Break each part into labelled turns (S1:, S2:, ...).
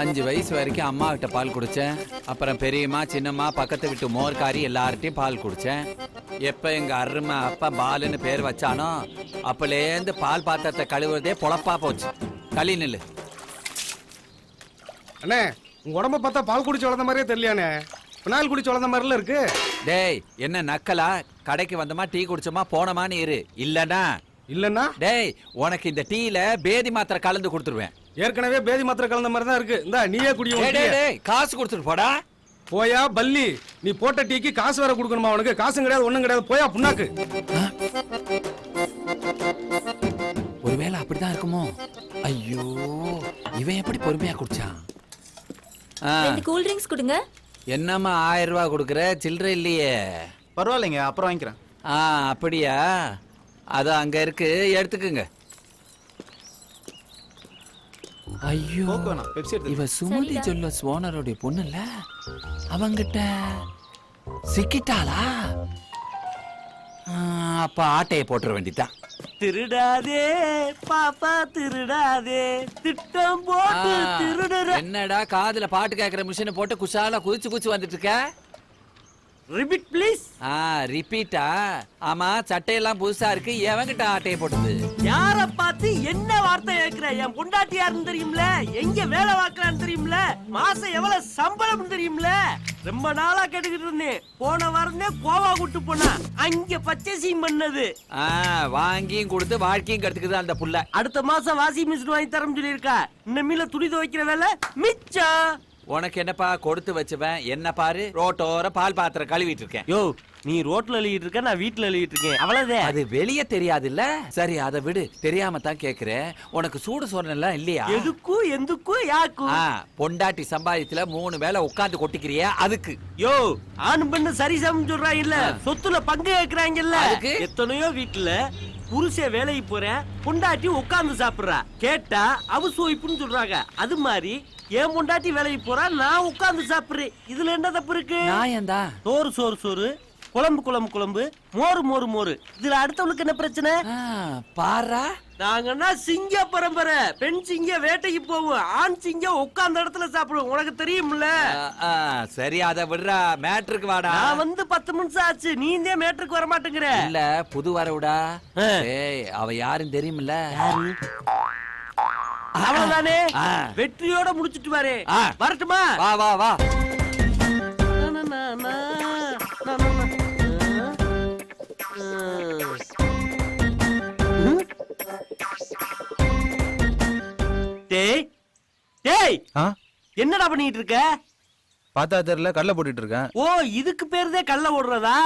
S1: அஞ்சு வயசு வரைக்கும் அம்மா கிட்ட பால் குடிச்சேன். அப்புறம் பெரியம்மா சின்னம்மா பக்கத்து வீட்டு மோர்காரி எல்லார்ட்டையும் பால் குடிச்சேன். எப்ப எங்க அருமை அப்பா பாலுன்னு பேர் வச்சானோ அப்பலேருந்து பால் பாத்திரத்தை கழுவுறதே பொழப்பா போச்சு. களி நில்லு.
S2: அண்ணே உங்க உடம்ப பார்த்தா பால் குடிச்சு வளர்ந்த மாதிரியே தெரியலையாண்ணே. பினால் குடிச்சு வளர்ந்த மாதிரில இருக்கு.
S1: டேய் என்ன நக்கலா? கடைக்கு வந்தமா டீ குடிச்சோமா போனமான்னு இரு. இல்லனா
S2: இல்லன்னா?
S1: டேய் உனக்கு இந்த டீல பேதி மாத்திரை கலந்து கொடுத்துருவேன்.
S2: ஏற்கனவே பேதி மாத்திரை கலந்த மாதிரி தான் இருக்கு. இந்தா நீயே குடியும்
S1: டேய், டேய், டேய், காசு கொடுத்துட்டு போடா.
S2: போயா பல்லி. நீ போட்ட டீக்கு காசு வேற கொடுக்கணுமா உனக்கு? காசும் கிடையாது ஒண்ணும் கிடையாது. போயா புண்ணாக்கு.
S1: ஒருவேளை அப்படிதான் இருக்குமோ? ஐயோ இவன் எப்படி பொறுமையா குடிச்சான்?
S3: கூல் ட்ரிங்க்ஸ் கொடுங்க.
S1: என்னம்மா ஆயிரம் ரூபாய் கொடுக்குற? சில்லறை இல்லையே.
S4: பரவாயில்லைங்க அப்புறம் வாங்கிக்கிறேன்.
S1: ஆ அப்படியா? அது அங்க இருக்கு. எடுத்துக்குங்க. ஐயோ இவ சுமதி
S3: சரிடா.
S1: ஜுவல்லர்ஸ் ஓனருடைய பொண்ணுல அவங்கிட்ட சிக்கிட்டாளா? ஆ, அப்ப ஆட்டையை போட்டுற வேண்டியதான்
S5: திருடாதே பாப்பா திருடாதே. திட்டம் போட்டு திருடுற
S1: என்னடா காதுல பாட்டு கேக்குற மிஷினை போட்டு குஷாலா குதிச்சு குதிச்சு வந்துட்டு இருக்க?
S5: ரிபீட் ப்ளீஸ்
S1: ஆ ரிப்பீட்டா ஆமா சட்டையெல்லாம் புதுசா இருக்கு. எவங்கிட்ட ஆட்டையை போட்டது?
S5: யார பார்த்து என்ன வார்த்தை கேக்குற என் பொண்டாட்டி யாருன்னு தெரியும்ல? எங்க வேலை பார்க்கறான்னு தெரியும்ல? மாசம் எவ்வளவு சம்பளம் தெரியும்ல? ரொம்ப நாளா கேட்டுக்கிட்டு இருந்தேன். போன வாரமே கோவா கூட்டு போனா அங்க பர்ச்சேசிங் பண்ணது.
S1: ஆ வாங்கியும் கொடுத்து வாழ்க்கையும் கத்துக்குது அந்த புள்ள.
S5: அடுத்த மாசம் வாஷிங் மிஷின் வாங்கி தரேன்னு சொல்லியிருக்கா. இன்னமில்ல துணி துவைக்கிற வேலை? மிச்சம்.
S1: உனக்கு என்னப்பா கொடுத்து வச்சுவேன்? என்ன பாரு? ரோட்டோர பால் பாத்திரம் கழுவிட்டு இருக்கேன்
S5: யோ நீ ரோட்ல எழுதிட்டு இருக்க நான் வீட்டுல எழுதிட்டு இருக்கேன். அவ்வளவுதான்.
S1: அது வெளிய தெரியாதுல்ல? சரி அதை விடு. தெரியாம தான் கேக்குறேன். உனக்கு சூடு சொன்னெல்லாம் இல்லையா?
S5: எதுக்கும் எந்துக்கும் யாக்கும்
S1: ஆ பொண்டாட்டி சம்பாதித்துல மூணு வேளை உட்கார்ந்து கொட்டிக்கிறியா அதுக்கு.
S5: யோ ஆண் பெண்ணு சரிசமம் சொல்றாங்க இல்ல சொத்துல பங்கு கேக்குறாங்கல்ல.
S1: அதுக்கு?
S5: எத்தனையோ வீட்டுல புருஷன் வேலைக்கு போறேன் பொண்டாட்டி உட்கார்ந்து சாப்பிடுறா. கேட்டா அவசு வைப்புன்னு சொல்றாங்க. அது மாதிரி என் பொண்டாட்டி வேலைக்கு போறா நான் உட்கார்ந்து சாப்பிடுறேன். இதுல என்ன தப்பு இருக்கு?
S1: நியாயம்தான்
S5: சோறு சோறு சோறு. குழம்பு குழம்பு குழம்பு. மோறு மோறு மோறு இதுல அடுத்தவளுக்கு என்ன பிரச்சனை?
S1: பாரா?
S5: நாங்கன்னா சிங்க பரம்பரை. பெண் சிங்க வேட்டைக்கு போவோம். ஆண் சிங்க உட்கார்ந்த இடத்துல சாப்பிடுவோம். உனக்கு தெரியும்ல?
S1: சரி அதை விடுறா. மேட்ருக்கு வாடா.
S5: நான் வந்து பத்து நிமிஷம் ஆச்சு. நீ இந்த மேட்டருக்கு வர மாட்டேங்கிற
S1: இல்ல புது வரவுடா. ஏய் அவ யாருன்னு தெரியுமில்ல?
S5: அவ்வளவுதானே. வெற்றியோட முடிச்சிட்டு வாரு. வரட்டுமா?
S1: வா வா வா.
S5: டேய்
S4: ஆ?
S5: என்னடா பண்ணிட்டு இருக்க?
S4: பார்த்தா தெரியல கடலை போட்டுட்டு இருக்கேன்.
S5: ஓ இதுக்கு பேருதே கள்ள ஓடுறதா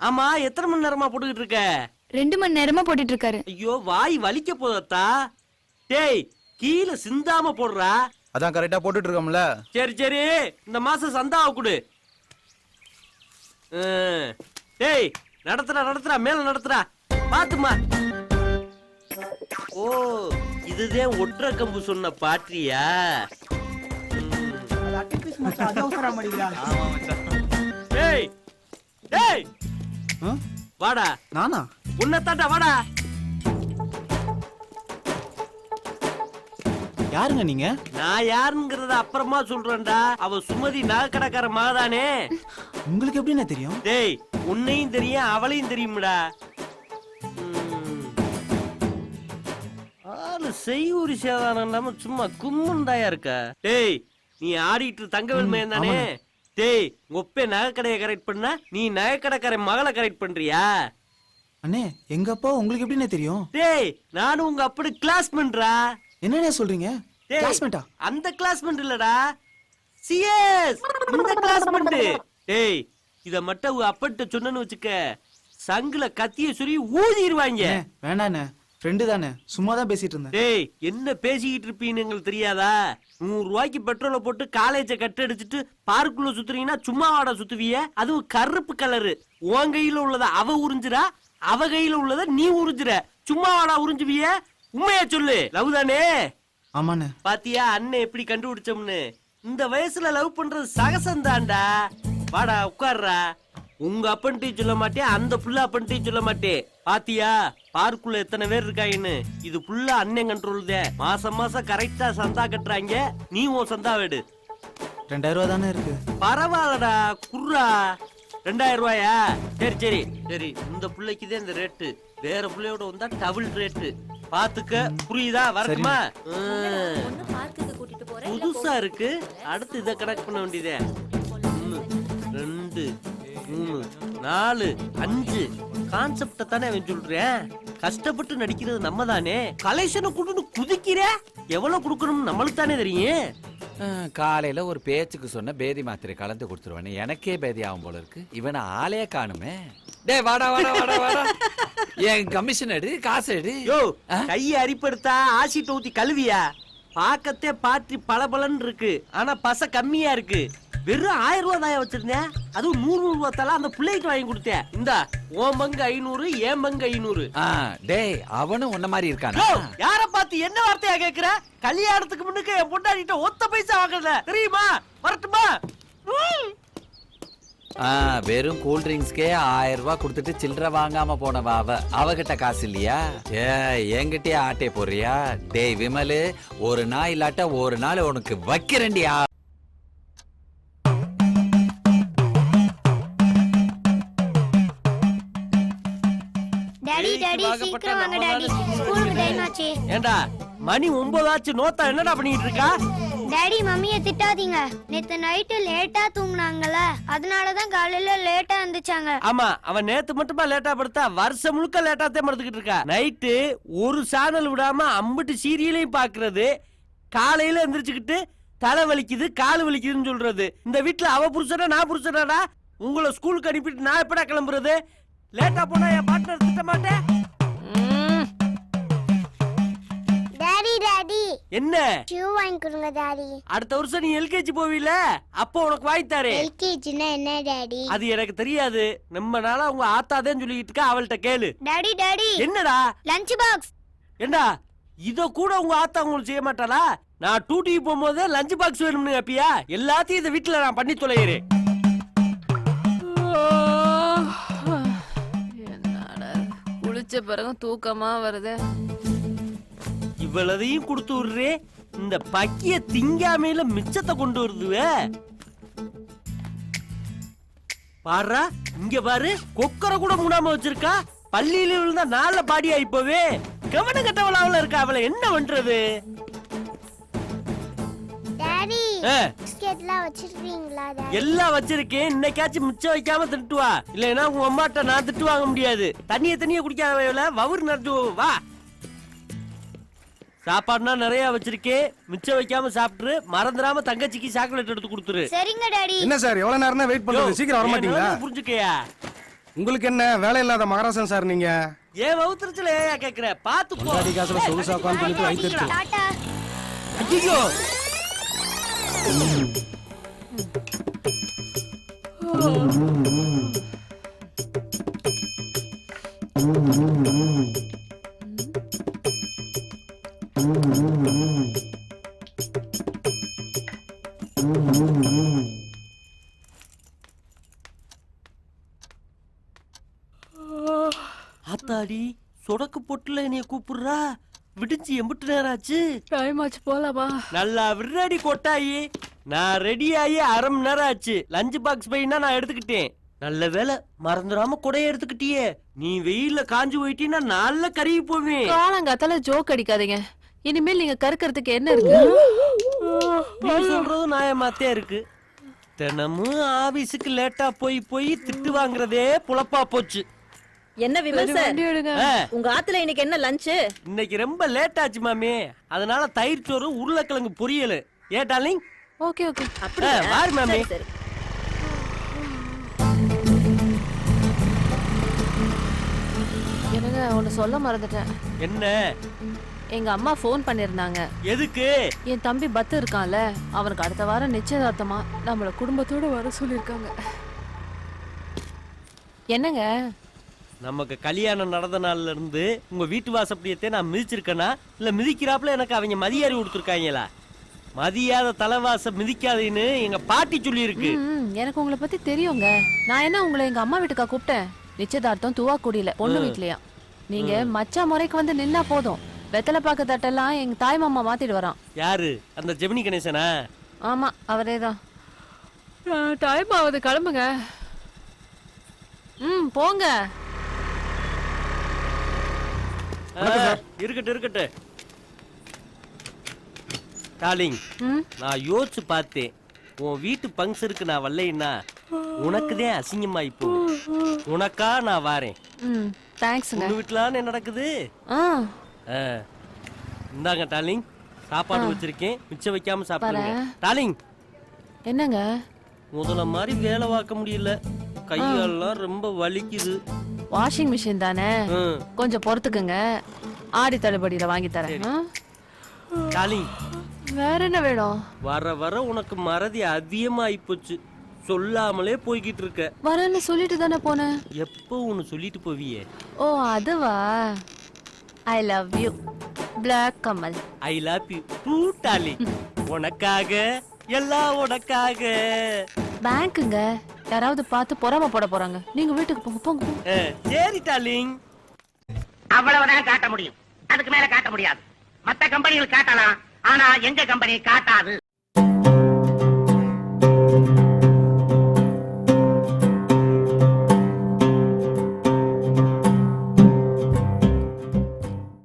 S5: ஆமா எத்தனை மணி நேரமா போட்டுக்கிட்டு இருக்க?
S6: ரெண்டு மணி நேரமா போட்டுட்டு இருக்காரு.
S5: ஐயோ வாய் வலிக்க போதத்தா டேய் கீழே சிந்தாம போடுறா?
S4: அதான் கரெக்டா போட்டுட்டு இருக்கோம்ல.
S5: சரி சரி இந்த மாசம் சந்தாவை கொடு. டேய் நடத்துறா நடத்துறா மேல நடத்துறா பாத்துமா ஓ இதுதான் ஒற்ற கம்பு சொன்ன பாட்டியா? டேய் டேய்.
S4: ஆ?
S5: வாடா.
S4: நானா?
S5: உன்னத்தாண்டா வாடா.
S4: யாருங்க நீங்க?
S5: நான் யாருங்கிறத அப்புறமா சொல்றேன்டா. அவ சுமதி நகைக்கடைக்கார மகதானே
S4: உங்களுக்கு எப்படிண்ணே தெரியும்?
S5: டேய் உன்னையும் தெரியும் அவளையும் தெரியும்டா. ஆளு செய்யூரி சேதானம் இல்லாம சும்மா கும்முண்டாயா இருக்கா? டேய் நீ ஆடிட்டு தங்கவேல் மகன் தானே? டேய் ஒப்பே நகைக்கடையை கரெக்ட் பண்ணா நீ நகைக்கடைக்கார மகளை கரெக்ட் பண்றியா?
S4: அண்ணே எங்க அப்பா உங்களுக்கு எப்படிண்ணே தெரியும்?
S5: டேய் நானும் உங்க அப்படி கிளாஸ் பண்றா
S4: என்னண்ணே சொல்றீங்க?
S5: டேய்,
S4: கிளாஸ்மேட்டா
S5: அந்த கிளாஸ்மெண்ட் இல்லடா. சிஎஸ் இந்த கிளாஸ்மெண்ட் டேய் இத மட்டும் அப்பட்ட சொன்னேன்னு வச்சுக்க சங்குல கத்திய சொல்லி ஊதிடுவாங்க.
S4: வேணாண்ணே. ஃப்ரெண்டு தானே? சும்மா தான் பேசிட்டு இருந்தேன்
S5: டேய் என்ன பேசிக்கிட்டு இருப்பீன்னு எங்களுக்கு தெரியாதா? நூறு ரூபாய்க்கு பெட்ரோலை போட்டு காலேஜ கட் அடிச்சிட்டு பார்க்குள்ள சுத்துறீங்கன்னா சும்மா வாடா சுத்துவிய. அதுவும் கருப்பு கலரு உன் கையில உள்ளத அவ உறிஞ்சுறா அவ கையில உள்ளத நீ உறிஞ்சுற. சும்மா வாடா உறிஞ்சுவிய. உண்மையா சொல்லு. லவ் தானே?
S4: ஆமாண்ணே.
S5: பாத்தியா அண்ணன் எப்படி கண்டுபிடிச்சோம்னு? இந்த வயசுல லவ் பண்றது சகசம் தான்டா. வாடா உட்கார்றா. உங்க அப்பன்ட்டையும் சொல்ல மாட்டேன் அந்த புள்ள அப்பன்ட்டையும் சொல்ல மாட்டேன். பாத்தியா பார்க்குள்ள எத்தனை பேர் இருக்காங்கன்னு இது புள்ள அண்ணன் கண்ட்ரோல் தான் மாசம் மாசம் கரெக்டா சந்தா கட்டுறாங்க. நீ உன் சந்தா வேடு.
S4: ரெண்டாயிரம் ரூபா தானே இருக்கு?
S5: பரவாயில்லடா குர்ரா. ரெண்டாயிரம் ரூபாயா? சரி சரி. சரி இந்த பிள்ளைக்கு தான் இந்த ரேட்டு வேற பிள்ளையோட வந்தா டபுள் ரேட்டு பாத்துக்க புரியுதா? வரட்டுமா. புதுசா இருக்கு. அடுத்து இதை கனெக்ட் பண்ண வேண்டியதே. ரெண்டு. மூணு நாலு அஞ்சு. கான்செப்ட தானே அவன் சொல்றேன் கஷ்டப்பட்டு நடிக்கிறது நம்ம தானே கலெக்ஷனை கொடுன்னு குதிக்கிற? எவ்வளவு கொடுக்கணும் நம்மளுக்கு தானே தெரியும்?
S1: காலையில ஒரு பேச்சுக்கு சொன்ன பேதி மாத்திரை கலந்து கொடுத்துருவானே. எனக்கே பேதி ஆகும் போல இருக்கு. இவனை ஆளே காணுமே. டேய் வாடா வாடா வாடா வாடா. என் கமிஷன் எடு காசு எடு.
S5: யோ? கையை அரிப்படுத்தா ஆசிட்ட ஊத்தி கழுவியா? பாக்கத்தே பாற்றி பளபளன்னு இருக்கு. ஆனா பச கம்மியா இருக்கு. வெறும் ஆயிரம் ரூபாய் தாயா வச்சிருந்தேன். அதுவும் நூறு நூறு ரூபாய் தலா அந்த பிள்ளைக்கு வாங்கி கொடுத்தேன். இந்தா உன் பங்கு ஐநூறு என் பங்கு ஐநூறு.
S1: ஆ டேய் அவனும் உன்ன மாதிரி இருக்கானா?
S5: யார பார்த்து என்ன வார்த்தையா கேக்குற? கல்யாணத்துக்கு முன்னுக்கு என் பொண்டாட்டிட்ட ஒத்த பைசா வாங்கல. தெரியுமா? வரட்டுமா? ம்.
S1: ஆ வெறும் கூல் ட்ரிங்க்ஸ்க்கே ஆயிரம் ரூபாய் கொடுத்துட்டு சில்லறை வாங்காம போனவா அவ. அவகிட்ட காசு இல்லையா? ஏ என்கிட்டயே ஆட்டே போறியா டேய் விமலு ஒரு நாள் இல்லாட்ட ஒரு நாள் உனக்கு வைக்கிறேன்டியா?
S3: டாடி டாடி சீக்கிரம் வாங்க டாடி ஸ்கூலுக்கு டைம் ஆச்சு.
S5: ஏண்டா மணி ஒன்பதாச்சு நோத்தா என்னடா பண்ணிட்டு இருக்கா
S3: டாடி மம்மிய திட்டாதீங்க. நேத்து நைட்டு லேட்டா தூங்குனாங்கல்ல. அதனால தான் காலையில லேட்டா எந்திரிச்சாங்க.
S5: ஆமா அவன் நேத்து மட்டுமா லேட்டா படுத்தா வருஷம் முழுக்க லேட்டா தான் படுத்துக்கிட்டு இருக்கா. நைட்டு ஒரு சேனல் விடாம அம்பிட்டு சீரியலையும் பாக்குறது காலையில எந்திரிச்சுக்கிட்டு தலை வலிக்குது கால் வலிக்குதுன்னு சொல்றது. இந்த வீட்டுல அவ புருஷனா நான் புருஷனாடா? உங்களை ஸ்கூலுக்கு அனுப்பிட்டு நான் எப்படா கிளம்புறது? லேட்டா போனா என் பார்ட்னர் திட்ட மாட்டேன்.
S3: டாடி டாடி
S5: என்ன?
S3: ஷூ வாங்கி கொடுங்க டாடி
S5: அடுத்த வருஷம் நீ எல்கேஜி போவீல அப்போ உனக்கு வாங்கி தரேன்
S3: எல்கேஜினா என்ன டாடி
S5: அது எனக்கு தெரியாது. நம்ம நாளா உங்க ஆத்தாதான் சொல்லிக்கிட்டு இருக்கா அவள்கிட்ட கேளு.
S3: டாடி டாடி
S5: என்னடா?
S3: லஞ்ச் பாக்ஸ்
S5: ஏண்டா? இத கூட உங்க ஆத்தா உங்களுக்கு செய்ய மாட்டாளா? நான் டூட்டிக்கு போகும்போது லஞ்ச் பாக்ஸ் வேணும்னு கேப்பியா? எல்லாத்தையும் இந்த வீட்டுல நான் பண்ணி தொலைகிறேன்.
S7: குளிச்ச பிறகு தூக்கமா வருது.
S5: இவ்வளதையும் கொடுத்து விடுறே இந்த பக்கிய திங்காமையில மிச்சத்தை கொண்டு வருதுவே. பாருடா இங்க பாரு கொக்கரை கூட மூடாம வச்சிருக்கா. பள்ளியில விழுந்தா நாள பாடி ஆயிப்போவே கவனம் கட்டவளாவில் இருக்கா அவளை என்ன பண்றது?
S3: பிஸ்கெட்லாம் வச்சிருக்கீங்களா
S5: எல்லாம் வச்சிருக்கேன். இன்னைக்காச்சும் மிச்சம் வைக்காம திட்டு வா இல்லைன்னா உங்க அம்மாட்ட நான் திட்டு வாங்க முடியாது. தண்ணிய தண்ணிய குடிக்காத வவுறு நடந்து. வா. சாப்பாடுனா நிறைய வச்சிருக்கேன். மிச்சம் வைக்காம சாப்பிட்டுரு. மறந்துடாம தங்கச்சிக்கு சாக்லேட் எடுத்து கொடுத்துரு.
S3: சரிங்க டாடி.
S2: என்ன சார் எவ்வளவு நேரம் தான் வெயிட் பண்றது சீக்கிரம் வர மாட்டீங்களா
S5: புரிஞ்சுக்கயா?
S2: உங்களுக்கு என்ன வேலை இல்லாத மகாராசன் சார் நீங்க?
S5: ஏன் வவுத்துருச்சுல ஏன் கேக்குற? பாத்து போ
S2: காசுல சொகுசா.
S3: டாட்டா
S5: ஐயோ ஆத்தாடி சொடக்கு பொட்டுல என்னைய கூப்பிடுறா? விடிஞ்சு எம்பிட்டு நேரம் ஆச்சு
S7: டைம் ஆச்சு போலாமா?
S5: நல்லா விடுறாடி கொட்டாயி நான் ரெடி ஆகி அரை மணி நேரம் ஆச்சு. லஞ்ச் பாக்ஸ் பையனா நான் எடுத்துக்கிட்டேன். நல்ல வேலை மறந்துடாம கொடைய எடுத்துக்கிட்டியே. நீ வெயில்ல காஞ்சு போயிட்டீன்னா நல்ல கருகி போவேன்.
S7: காலங்காத்தால ஜோக் அடிக்காதீங்க. இனிமேல் நீங்க கருக்கிறதுக்கு என்ன இருக்கு?
S5: நீ சொல்றதும் நியாயமாத்தே இருக்கு. தினமும் ஆபீஸுக்கு லேட்டா போய் போய் திட்டு வாங்குறதே புலப்பா போச்சு.
S8: என்ன விமல் சார் உங்க ஆத்துல இன்னைக்கு என்ன லஞ்ச்?
S5: இன்னைக்கு ரொம்ப லேட் ஆச்சு மாமி. அதனால தயிர் சோறு உருளைக்கிழங்கு பொரியல். ஏ டார்லிங்
S7: ஓகே ஓகே.
S8: அப்படியா?
S5: வாரு மாமி.
S7: எனக்கு ஒன்னு சொல்ல மறந்துட்டேன்.
S5: என்ன?
S7: எங்க அம்மா ஃபோன் பண்ணிருந்தாங்க.
S5: எதுக்கு?
S7: என் தம்பி பத்து இருக்கான்ல அவனுக்கு அடுத்த வாரம் நிச்சயதார்த்தமா நம்மள குடும்பத்தோட வர சொல்லிருக்காங்க. என்னங்க?
S5: நமக்கு கல்யாணம் நடந்த நாள்ல இருந்து உங்க வீட்டு வாசப்படியத்தை நான் மிதிச்சிருக்கேனா? இல்ல மிதிக்கிறாப்புல எனக்கு அவங்க மதியாரி கொடுத்துருக்காங்களா? மதியாத தலைவாச மிதிக்காதேன்னு எங்க பாட்டி சொல்லியிருக்கு.
S7: ம், எனக்கு உங்களை பத்தி தெரியுங்க. நான் என்ன உங்களை எங்க அம்மா வீட்டுக்கா கூப்பிட்டேன்? நிச்சயதார்த்தம் துவாக்குடியில பொண்ணு வீட்லயா? நீங்க மச்சா முறைக்கு வந்து நின்னா போதும். வெத்தலை பாக்கு தட்டெல்லாம் எங்க தாய் மாமா மாத்திட்டு வரான்
S5: யாரு? அந்த ஜெமினி கணேசனா?
S7: ஆமா அவரே தான் டைம் ஆகுது கிளம்புங்க. ம் போங்க.
S5: இருக்கட்டும் இருக்கட்டும். டார்லிங்
S7: ம்?
S5: நான் யோசிச்சு பார்த்தேன். உன் வீட்டு பங்க்ஷனுக்கு நான் வரலைன்னா உனக்குதான் அசிங்கமாயி போகும். உனக்கா நான் வாரேன்.
S7: ம் தேங்க்ஸுங்க
S5: உங்க வீட்டுல என்ன நடக்குது. இந்தாங்க டார்லிங் சாப்பாடு வச்சிருக்கேன். மிச்சம் வைக்காம சாப்பிடுங்க. டார்லிங்
S7: என்னங்க?
S5: முதல்ல மாதிரி வேலை பார்க்க முடியல. கையெல்லாம் ரொம்ப வலிக்குது.
S7: வாஷிங் மிஷின் தானே. கொஞ்சம் பொறுத்துக்குங்க. ஆடி தள்ளுபடியில வாங்கி தரேன். ஆ?
S5: டார்லிங்
S7: வேற என்ன வேணும்?
S5: வர வர உனக்கு மறதி அதிகமாயி போச்சு. சொல்லாமலே போய்கிட்டு இருக்க.
S7: வரேன்னு சொல்லிட்டு தானே போனேன்.
S5: எப்போ ஒன்னு சொல்லிட்டு போவியே?
S7: ஓ அதுவா? I love you black Kamal
S5: I love you too darling உனக்காக எல்லாம் உனக்காக.
S7: பேங்க்குங்க யாராவது பார்த்து பொறாம போட போறாங்க. நீங்க வீட்டுக்கு போங்க போங்க.
S5: சரி டார்லிங்.
S9: அவ்வளவுதான் காட்ட முடியும். அதுக்கு மேல காட்ட முடியாது. மத்த கம்பெனிகள் காட்டலாம் ஆனா எங்க கம்பெனி காட்டாது.